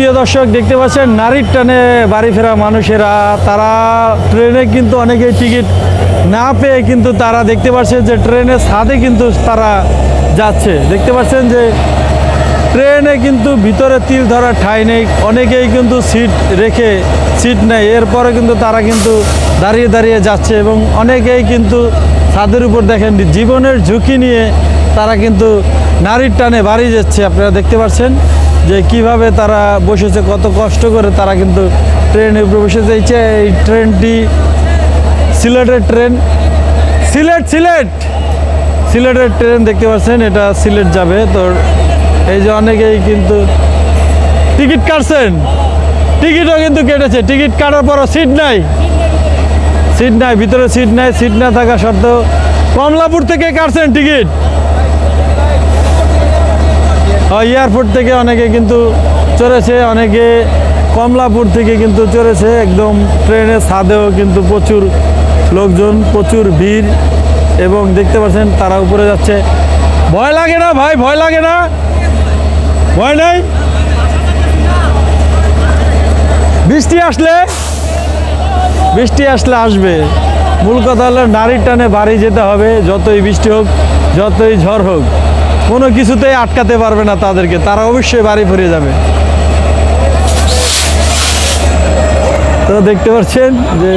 প্রিয় দর্শক, দেখতে পাচ্ছেন, নারীর টানে বাড়ি ফেরা মানুষেরা, তারা ট্রেনে কিন্তু অনেকেই টিকিট না পেয়ে কিন্তু তারা দেখতে পাচ্ছেন যে ট্রেনের ছাদে কিন্তু তারা যাচ্ছে। দেখতে পাচ্ছেন যে ট্রেনে কিন্তু ভিতরে তিল ধরার ঠাঁই নেই, অনেকেই কিন্তু সিট রেখে সিট নেয় এরপরে কিন্তু তারা কিন্তু দাঁড়িয়ে দাঁড়িয়ে যাচ্ছে এবং অনেকেই কিন্তু ছাদের উপর দেখেন জীবনের ঝুঁকি নিয়ে তারা কিন্তু নারীর টানে বাড়ি যাচ্ছে, আপনারা দেখতে পাচ্ছেন। যে কীভাবে তারা বসেছে, কত কষ্ট করে তারা কিন্তু উপরে বসেছে। এই ট্রেনটি সিলেটের ট্রেন। সিলেট সিলেট! সিলেটের ট্রেন দেখতে পাচ্ছেন, এটা সিলেট যাবে। তো এই যে অনেকেই কিন্তু টিকিট কাটছেন। টিকিটও কিন্তু কেটেছে। টিকিট কাটার পরও সিট নাই। সিট নাই, ভিতরে সিট নাই। সিট না থাকা সত্ত্বেও কমলাপুর থেকে কাটছেন টিকিট। এয়ারপোর্ট থেকে অনেকে কিন্তু চড়েছে, অনেকে কমলাপুর থেকে কিন্তু চড়েছে। একদম ট্রেনের ছাদেও কিন্তু প্রচুর লোকজন, প্রচুর ভিড় এবং দেখতে পাচ্ছেন তারা উপরে যাচ্ছে। ভয় লাগে না ভাই, ভয় লাগে না। ভয় নেই? বৃষ্টি আসলে বৃষ্টি আসলে আসবে। মূল কথা হলো নারীর টানে বাড়ি যেতে হবে, যতই বৃষ্টি হোক, যতই ঝড় হোক। কোনো কিছুতেই আটকাতে পারবে না তাদেরকে। তারা অবশ্যই বাড়ি ফিরে যাবে। তো দেখতে পাচ্ছেন যে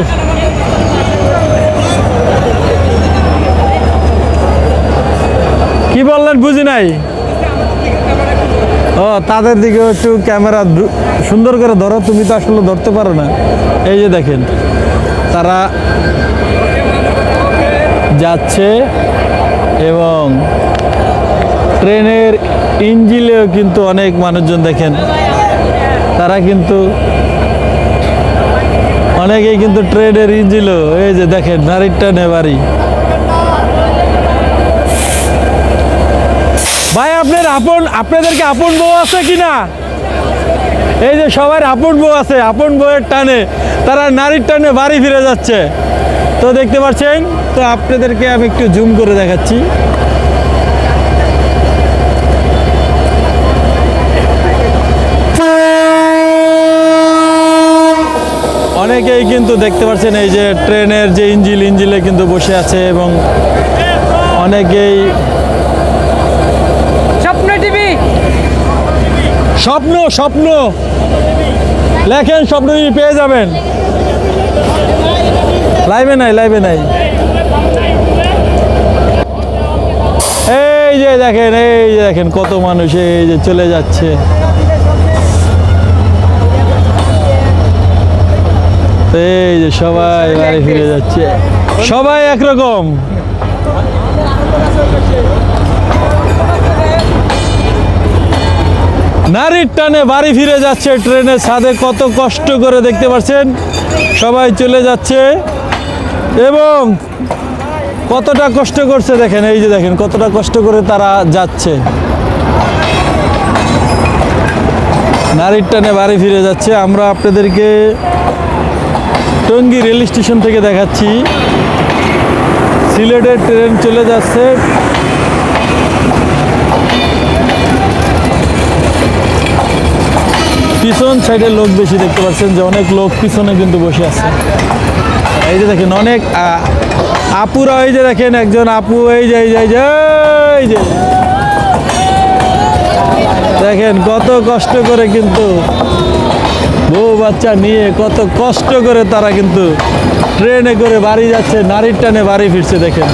কি বললেন বুঝি নাই? ও, তাদের দিকে একটু ক্যামেরা সুন্দর করে ধরো, তুমি তো আসলে ধরতে পারো না। এই যে দেখেন, তারা যাচ্ছে এবং ট্রেনের ইঞ্জিলেও কিন্তু অনেক মানুষজন দেখেন। তারা কিন্তু অনেকেই কিন্তু ট্রেনের ইঞ্জিলও এই যে দেখেন নারীর টানে বাড়ি ভাই, আপনার আপন আপনাদেরকে আপন বউ আছে কি না এই যে সবার আপন বউ আছে, আপন বউয়ের টানে। তারা নারীর টানে বাড়ি ফিরে যাচ্ছে। তো দেখতে পাচ্ছেন, তো আপনাদেরকে আমি একটু জুম করে দেখাচ্ছি। অনেকেই কিন্তু দেখতে পাচ্ছেন এই যে ট্রেনের যে ইঞ্জিল ইঞ্জিলে কিন্তু বসে আছে এবং অনেকেই স্বপ্ন টিভি। স্বপ্ন স্বপ্ন। লেখেন স্বপ্ন টিভি পেয়ে যাবেন। লাইভে নাই লাইভে নাই। এই যে দেখেন এই যে দেখেন কত মানুষ এই যে চলে যাচ্ছে। এই যে সবাই বাড়ি ফিরে যাচ্ছে। সবাই একরকম। নারীর টানে বাড়ি ফিরে যাচ্ছে ট্রেনের ছাদে, কত কষ্ট করে দেখতে পাচ্ছেন? সবাই চলে যাচ্ছে। এবং কতটা কষ্ট করছে দেখেন, এই যে দেখেন, কতটা কষ্ট করে তারা যাচ্ছে। নারীর টানে বাড়ি ফিরে যাচ্ছে। আমরা আপনাদেরকে টঙ্গী রেল স্টেশন থেকে দেখাচ্ছি। সিলেটের ট্রেন চলে যাচ্ছে। পিছন সাইডে লোক বেশি দেখতে পাচ্ছেন যে অনেক লোক পিছনে কিন্তু বসে আছে। এই যে দেখেন অনেক আপুরা এই যে দেখেন একজন আপু এই যে এই যে এই যে। দেখেন কত কষ্ট করে কিন্তু বউ বাচ্চা নিয়ে কত কষ্ট করে তারা কিন্তু ট্রেনে করে বাড়ি যাচ্ছে, নারীর টানে বাড়ি ফিরছে, দেখেন।